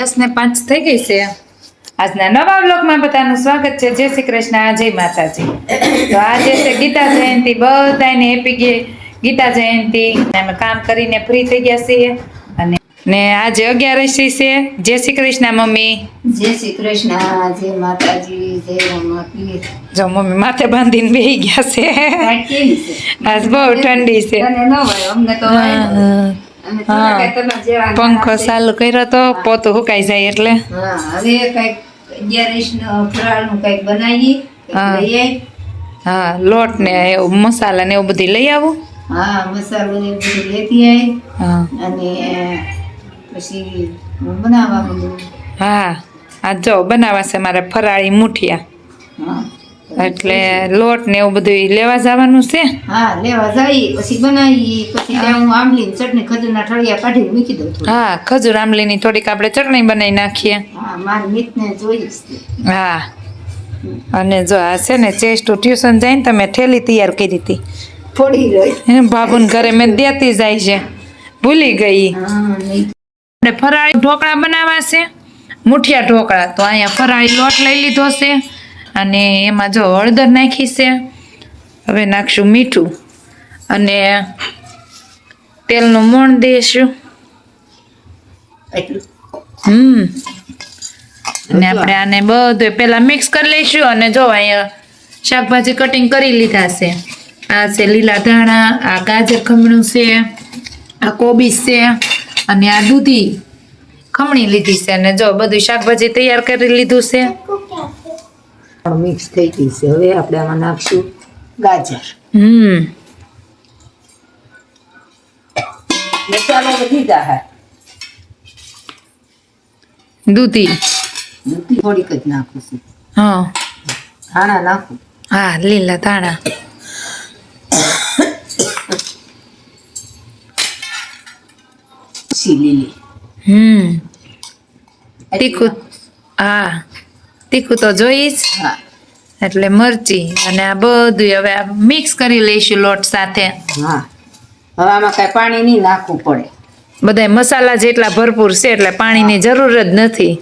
દસ ને પાંચ થઈ ગઈ છે. આજના નવા બ્લોગમાં બધાનું સ્વાગત છે. જય શ્રી કૃષ્ણ જય માતાજી. તો આજે છે ગીતા જયંતિ. બધાને હેપી ગીતા જયંતિ. અમે કામ કરીને ફ્રી થઈ ગયા છીએ. અને ને આજે અગિયારસી છે. જય શ્રી કૃષ્ણ મમ્મી. જય શ્રી કૃષ્ણ જય માતાજી જય રમાપીર જો મમ્મી માથે બાંધીને બેહી ગયા છે. આજ બહુ ઠંડી છે. અમને તો હા. પંખો ચાલુ કર્યો તો પોતું સુકાઈ જાય એટલે. હા હવે કંઈક ફરાળનું બનાવીએ. હા. લોટ ને એવું મસાલા ને એવું બધું લઈ આવું? હા મસાલો ને બધું લેતી આવી અને પછી બનાવવા બધું હા આ જો બનાવવા છે મારે ફરાળી મુઠિયા. હા. એટલે લોટ ને એવું બધું લેવા જવાનું છે? હા લેવા જઈ પછી બનાવી પછી હું. આંબલીની ચટણી ખજૂરના ઠળિયા કાઢી મૂકી દઉં હા ખજૂર આંબલીની થોડીક આપણે ચટણી બનાવી નાખીએ. હા મારી મિતને જોઈશ હા. અને જો આ છે ને ચેસ્ટુ ટ્યુશન જઈને તમે ઠેલી તૈયાર કરી હતી. થોડી રહી. બાબુને ઘરે મેં દેતી જાય છે. ભૂલી ગઈ. આપણે ફરાળી ઢોકળા બનાવવા છે. મુઠિયા ઢોકળા. તો અહીંયા ફરાળી લોટ લઈ લીધો છે. અને એમાં જો હળદર નાખી છે હવે નાખશું મીઠું. અને તેલનું મોણ દઈશું હમ. અને આપણે આને બધું પહેલાં મિક્સ કરી લઈશું અને જો અહીંયા શાકભાજી કટિંગ કરી લીધા છે. આ છે લીલા ધાણા આ ગાજર ખમણું છે આ કોબીજ છે અને આ દૂધી ખમણી લીધી છે. અને જો બધું શાકભાજી તૈયાર કરી લીધું છે. મિક્સ થઈ ગઈ છે. હવે આપણે આમાં નાખશું ગાજર. હમ. મસાલો બધી જાય દૂધી. દૂધી થોડીક જ નાખું છું. હા. ધાણા નાખું. હા લીલા ધાણા. લીલી. હમ. તીખું. હા. તીખું તો જોઈશ એટલે મરચી અને આ બધું હવે આ મિક્સ કરી લઈશું લોટ સાથે. હા. હવે આમાં કાંઈ પાણી નહીં નાખવું પડે. બધા મસાલા જેટલા ભરપૂર છે એટલે પાણીની જરૂર જ નથી.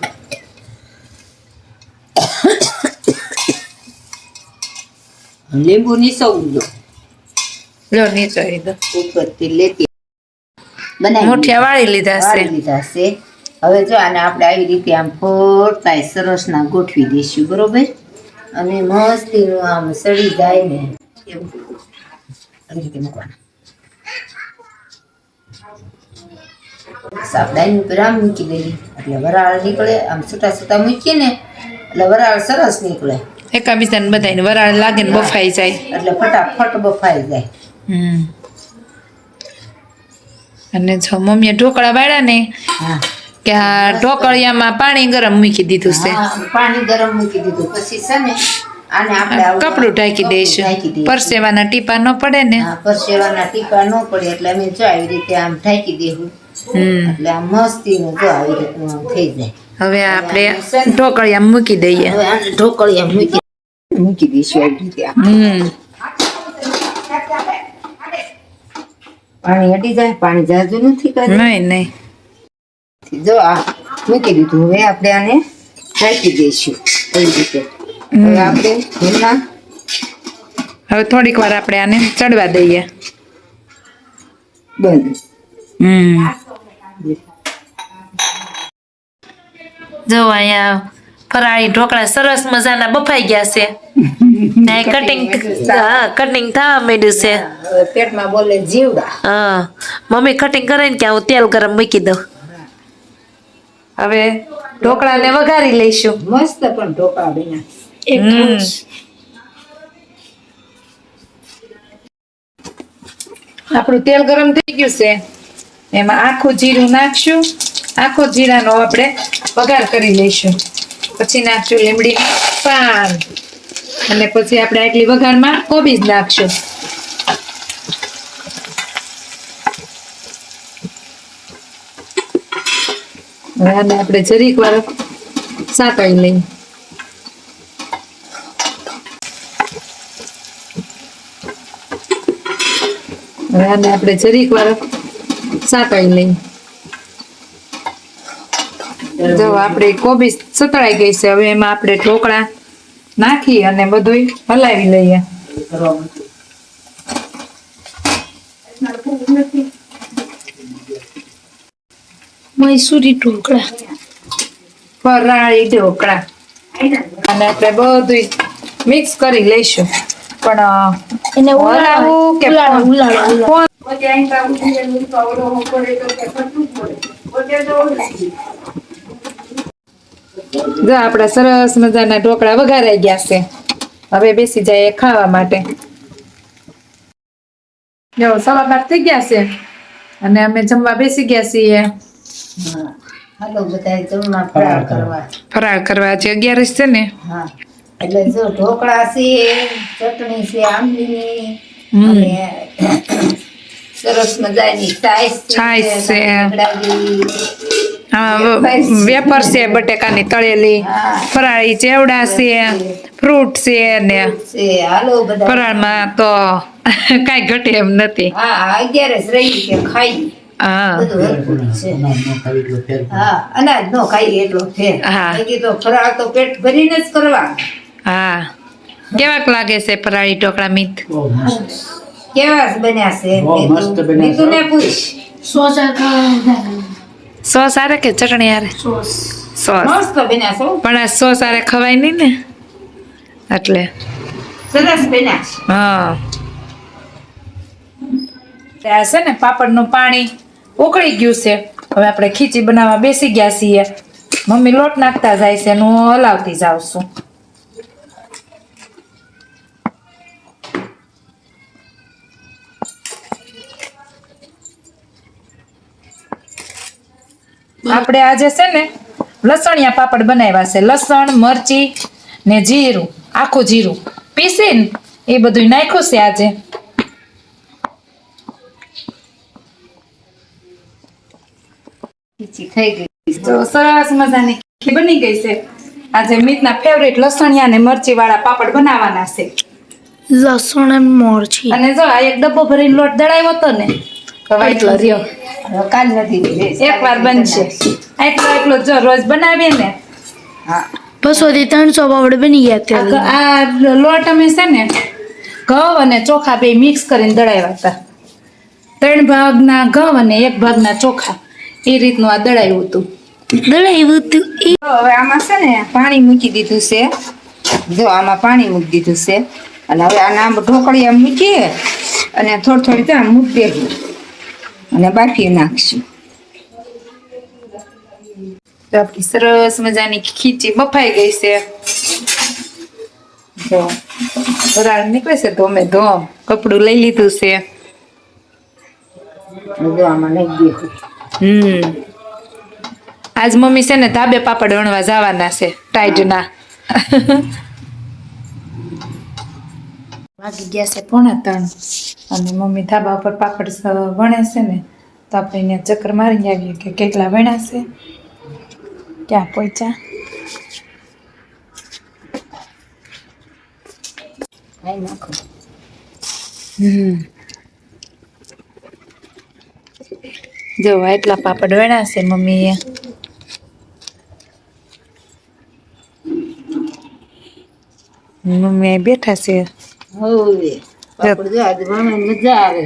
લીંબુ નીસવવું જો. લો નીચોઈ દો. ઉપરથી લેતી. બનાવી મુઠિયા વાળી લીધા છે. લીધા છે. હવે જો આને આપણે આવી રીતે આમ ફોરતાય સરસના ગોઠવી દઈશું બરોબર? અને મસ્તીનું આમ સડી જાય ને એવું આવી રીતે મૂકવાના. સાબડાની ઉપર આમ મૂકી દઈએ એટલે વરાળ નીકળે આમ છૂટા છૂટા મૂકીએ ને એટલે વરાળ સરસ નીકળે. એકાબીજાને બધાને વરાળ લાગે ને બફાઈ જાય. એટલે ફટાફટ બફાઈ જાય. હમ. અને જો મમ્મીએ ઢોકળા વાળ્યા ને હા. કે આ ઢોકળિયામાં પાણી ગરમ મૂકી દીધું છે. પાણી ગરમ મૂકી દીધું. પછી છે ને કપડું ઢાંકી દઈશું. પરસેવાના ટીપા ન પડે ને? પરસેવાના ટીપા ન પડે એટલે અમે જો આવી રીતે આમ ઢાંકી દેવું. એટલે આમ મસ્તીનું જો આવી રીતનું થઈ જાય. હવે આપણે ઢોકળિયા મૂકી દઈએ. ઢોકળિયા ઢોકળી મૂકી મૂકી દઈશું આવી રીતે હમ. પાણી હટી જાય પાણી જાજુ નથી કરતું નહીં નહીં. જો આ મૂકી દીધું. હવે આપણે આને ઢાંકી દઈશું એવી રીતે. હવે આપણે એમાં હવે થોડીક વાર આપણે આને ચડવા દઈએ. બંધ. હમ. જો અહીંયા ફરાળી ઢોકળા સરસ મજાના બફાઈ ગયા છે. ને કટિંગ હા કટિંગ થવા માંડ્યું છે. પેટમાં બોલે જીવડા. હા. મમ્મી કટિંગ કરે ને કે હું તેલ ગરમ મૂકી દઉં? હવે ઢોકળાને વઘારી લઈશું. મસ્ત પણ ઢોકળા બન્યા. હમ. આપણું તેલ ગરમ થઈ ગયું છે. એમાં આખું જીરું નાખશું. આખો જીરાનો આપણે વઘાર કરી લઈશું. પછી નાખશું લીમડી પાન. અને પછી આપણે આટલી વઘારમાં કોબીજ નાખશું. હવે આપણે જરીક વાર સાતળી લઈએ. હવે આપણે જરીક વાર સાતળી લઈએ. જો આપણે કોબી સતળાઈ ગઈ છે, હવે એમાં આપણે ઢોકળા નાખી અને બધું હલાવી લઈએ. મૈસૂરી ઢોકળા. ફરાળી ઢોકળા. અને આપણે બધું મિક્સ કરી લઈશું. પણ એને ઉલાળવું કે જો આપણા સરસ મજાના ઢોકળા વઘારાઈ ગયા છે. હવે બેસી જાય ખાવા માટે. જો સવા બાર થઈ ગયા છે. અને અમે જમવા બેસી ગયા છીએ. ફરાળ કરવા. છે અગિયારસ છે ને? હા. એટલે જો ઢોકળા છે ચટણી છે આંબલીની સરસ મજાની છાશ છાશ છે. બટેકાની તળેલી ફરાળી ચેવડા છે ફ્રૂટ છે ને છે હાલો બધા. ફરાળમાં તો કાંઈ ઘટે એમ નથી. હા અગિયારસ રહી કે ખાઈ. હા. અનાજ નો ખાઈ એટલો ફેર. બાકી તો ફરાળ તો પેટ ભરીને જ કરવા હા. કેવાક લાગે છે ફરાળી ઢોકળા મિત? કેવા બન્યા છે. નીતુને પૂછ. સોસ સોસ આરે કે ચટણી આરે? સોસ. સોસ. મસ્ત બન્યા પણ આ સોસ આરે ખવાય નહીં ને? એટલે. સરસ બન્યા હા. છે ને પાપડનું પાણી. ઉકળી ગયું છે. હવે આપણે ખીચી બનાવવા બેસી ગયા છીએ. મમ્મી લોટ નાખતા જાય છે હું હલાવતી જાઉં છું. આપણે આજે છે ને લસણિયા પાપડ બનાવ્યા છે. લસણ, મરચી ને જીરું, આખું જીરું. પીસીને એ બધું નાખ્યું છે આજે. ખીચી થઈ ગઈ. તો સરસ મજાની ખીચડી બની ગઈ છે. આજે મીતના ફેવરેટ લસણિયા ને મરચી વાળા પાપડ બનાવવાના છે. લસણ અને મરચી. અને જો આ એક ડબ્બો ભરીને લોટ દળાવ્યો હતો ને હવે એટલો રહ્યો. કાલ નથી બનશે. એટલો એટલો જો રોજ બનાવીએ ને હા. બસો થી ત્રણસો પાપડ બની ગયા આ લોટ. અમે છે ને ઘઉં અને ચોખા બે મિક્સ કરીને દળાવ્યા હતા. ત્રણ ભાગના ઘઉં અને એક ભાગના ચોખા. એ રીતનું આ દળાયું હતું. દળાયું હતું હવે આમાં છે ને પાણી મૂકી દીધું છે. જો આમાં પાણી મૂકી દીધું છે. અને હવે આના આમ ઢોકળી આમ મૂકીએ અને થોડી થોડી ત્યાં મૂકી દેવું. અને બાફી નાખશું. તો આપણી સરસ મજાની ખીચી બફાઈ ગઈ છે. જો વરાળ નીકળે છે ધોમે ધોમ. કપડું લઈ લીધું છે. જો આમાં નાખી દેવું હમ. આજ મમ્મી છે ને ધાબે પાપડ વણવા જવાના છે ટાઈટના. વાગી ગયા છે પોણા ત્રણ અને મમ્મી ધાબા ઉપર પાપડ વણે છે ને તો આપણે અહીંયા ચક્કર મારી આવીએ કે કેટલા વણ્યા છે. ક્યાં પહોંચ્યા હમ. જો એટલા પાપડ વણ્યા છે મમ્મીએ. મમ્મી બેઠા છે. હવે પાપડ જો આજે મજા આવે.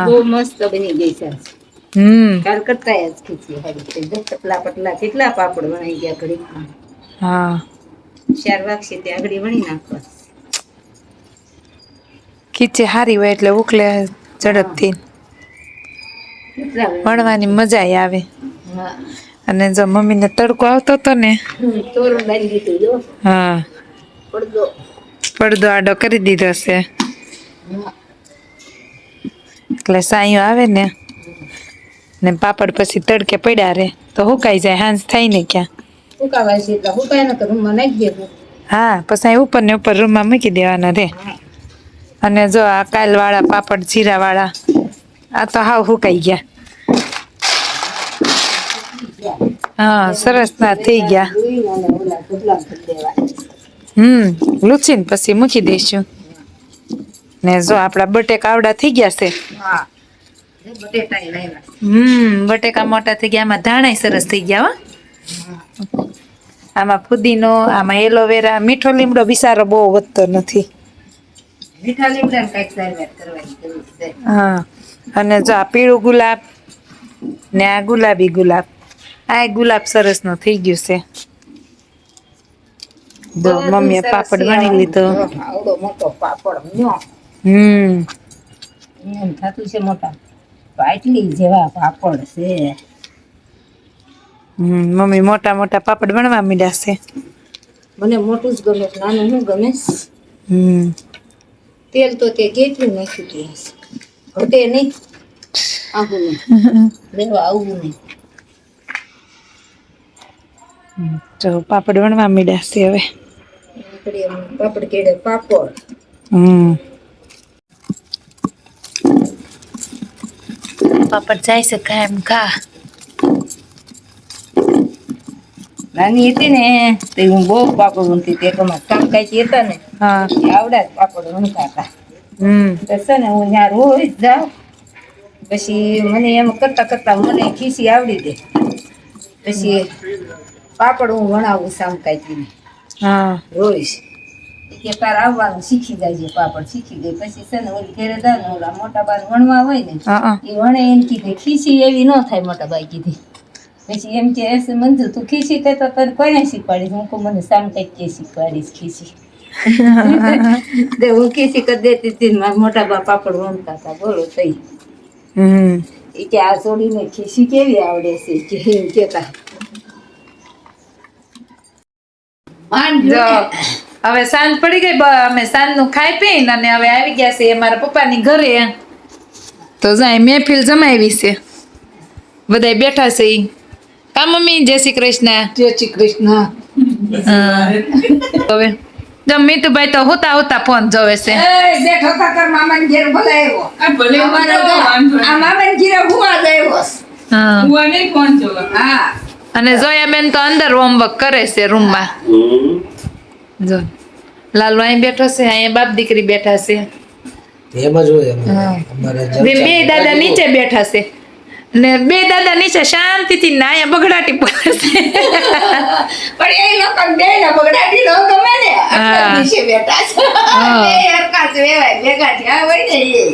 બહુ મસ્ત બની ગઈ છે. હમ. કાલ કરતા જ ખીચી હારી પતલા કેટલા પાપડ વણાઈ ગયા હા. ચાર વાગશે ત્યાં આગળ વણી નાખવા. ખીચે સારી હોય એટલે ઉકલે ઝડપથી. વણવાની મજા આવે. અને જો મમ્મીને તડકો આવતો હતો ને હા પડદો આડો કરી દીધો છે. એટલે સાયું આવે ને ને પાપડ પછી તડકે પડ્યા રે તો હુકાઈ જાય હાંસ થાય ને ક્યાં. ફૂંકાવાય છે એટલે ફૂંકાય ને તો રૂમમાં નાખી દેવું. હા પછી ઉપર ને ઉપર રૂમમાં મૂકી દેવાના રે. અને જો આ કાલવાળા પાપડ જીરાવાળા આ તો હાવ હુકાઈ ગયા. હા સરસ ના થઈ ગયા. હમ લૂચીને પછી મૂકી દઈશું. ને જો આપણા બટેકા આવડા થઈ ગયા છે. હમ બટેકા મોટા થઈ ગયા. આમાં ધાણાય સરસ થઈ ગયા હો. આમાં ફુદીનો આમાં એલોવેરા મીઠો લીમડો બિસારો બહુ વધતો નથી. મીઠા લીમડા કંઈક સારવાર કરવાની જરૂર છે. હા અને જો આ પીળું ગુલાબ ને આ ગુલાબી ગુલાબ આ ગુલાબ સરસ નો થઈ ગયું છે. જો મમ્મીએ પાપડ વણી લીધો. આવડો મોટો પાપડ ન્યો હમ. એમ થતું છે મોટા. પાટલી જેવા પાપડ છે. હમ મમ્મી મોટા મોટા પાપડ વણવા મીડા છે. મને મોટું જ ગમે નાનું હું ગમે. હમ. તેલ તો તે કેટલું નાખ્યું તું. ઘટે નહીં. આવું નહીં. લેવા આવું નહીં. તો પાપડ વણવા મીડ્યા છે હવે. પાપડ કેડે પાપડ. હમ. પાપડ જાય છે એમ ખા. નાની હતી ને તે હું બહુ પાપડ બનતી તે કમા કામકાજી હતા ને હા. આવડા જ પાપડ વણકાતા હમ. તો છે ને હું ત્યાં રોજ જાઉં. પછી મને એમ કરતા કરતા મને ખીસી આવડી દે. પછી પાપડ હું વણાવું સામકાજીને હા. રોજ. કે તાર આવવાનું શીખી જાય પાપડ શીખી ગઈ પછી છે ને ઓલી ઘેરે જાય ને ઓલા મોટા બાર વણવા હોય ને એ વણે એમ કીધે ખીસી એવી ન થાય મોટા બાઈ કીધી. પછી એમ કે મંજુ તું ખીસી તે તો તને કોને શીખવાડીશ? હું મને સામ કઈ કે શીખવાડીશ ખીસી. તે હું ખીસી કરી દેતી હતી મારા મોટા બા પાપડ વણતા હતા બોલો તઈ. હમ. એ કે આ છોડીને ખીસી કેવી આવડે છે કે એમ કેતા હવે સાંજ પડી ગઈ અમે સાંજનું ખાઈ પીને અને હવે આવી ગયા છે મારા પપ્પાની ઘરે. તો જાય મહેફિલ જમાવી છે. બધાય બેઠા છે ઈ. કા મમ્મી? જય શ્રી કૃષ્ણ. જય શ્રી કૃષ્ણ. હવે જો મિતુભાઈ તો હોતા હોતા ફોન જોવે છે. એ બેઠો કાકર મામાને ઘેર બોલાવ્યો. અમારા તો આ મામાને ઘેર હુવા જ આવ્યો છે. હા. હા. અને જોયાબેન તો અંદર હોમવર્ક કરે છે રૂમમાં. જો. લાલુ અહીં બેઠો છે અહીંયા બાપ દીકરી બેઠા છે. એમ. અમારે. બે દાદા નીચે બેઠા છે. ને બે દાદા નીચે શાંતિથી ના અહીંયા બગડાટી પડે છે પણ એ લોકો બે ને બગડાટી નો ગમે ને. નીચે બેઠા છે. બે જ રહેવાય, ભેગા થયા હોય ને એ.